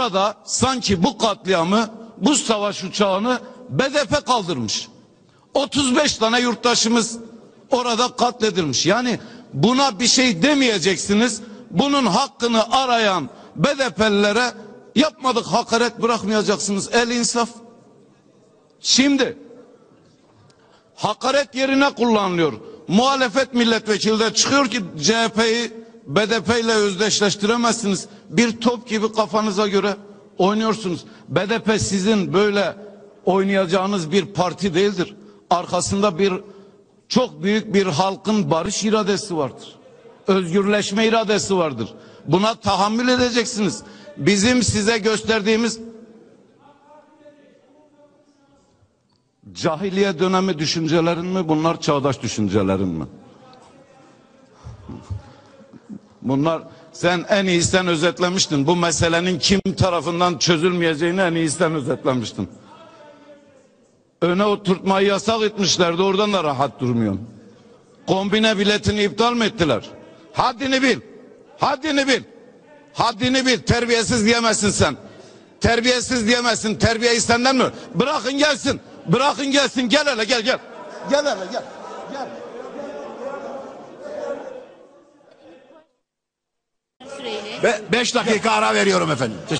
Orada sanki bu katliamı, bu savaş uçağını BDP kaldırmış. 35 tane yurttaşımız orada katledilmiş. Yani buna bir şey demeyeceksiniz. Bunun hakkını arayan BDP'lilere yapmadık hakaret bırakmayacaksınız. El insaf. Şimdi hakaret yerine kullanılıyor. Muhalefet milletvekili de çıkıyor ki CHP'yi BDP ile özdeşleştiremezsiniz. Bir top gibi kafanıza göre oynuyorsunuz. BDP sizin böyle oynayacağınız bir parti değildir. Arkasında bir çok büyük bir halkın barış iradesi vardır. Özgürleşme iradesi vardır. Buna tahammül edeceksiniz. Bizim size gösterdiğimiz Cahiliye dönemi düşüncelerin mi bunlar çağdaş düşüncelerin mi? Bunlar sen en iyi sen özetlemiştin. Bu meselenin kim tarafından çözülmeyeceğini en iyi sen özetlemiştin. Öne oturtmayı yasak etmişlerdi oradan da rahat durmuyorsun. Kombine biletini iptal mi ettiler? Haddini bil. Haddini bil. Haddini bil. Terbiyesiz diyemezsin sen. Terbiyesiz diyemezsin. Terbiyeyi senden mi? Bırakın gelsin. Bırakın gelsin. Gel hele gel gel. Gel hele gel. Gel. Süreyle 5 dakika ara veriyorum efendim.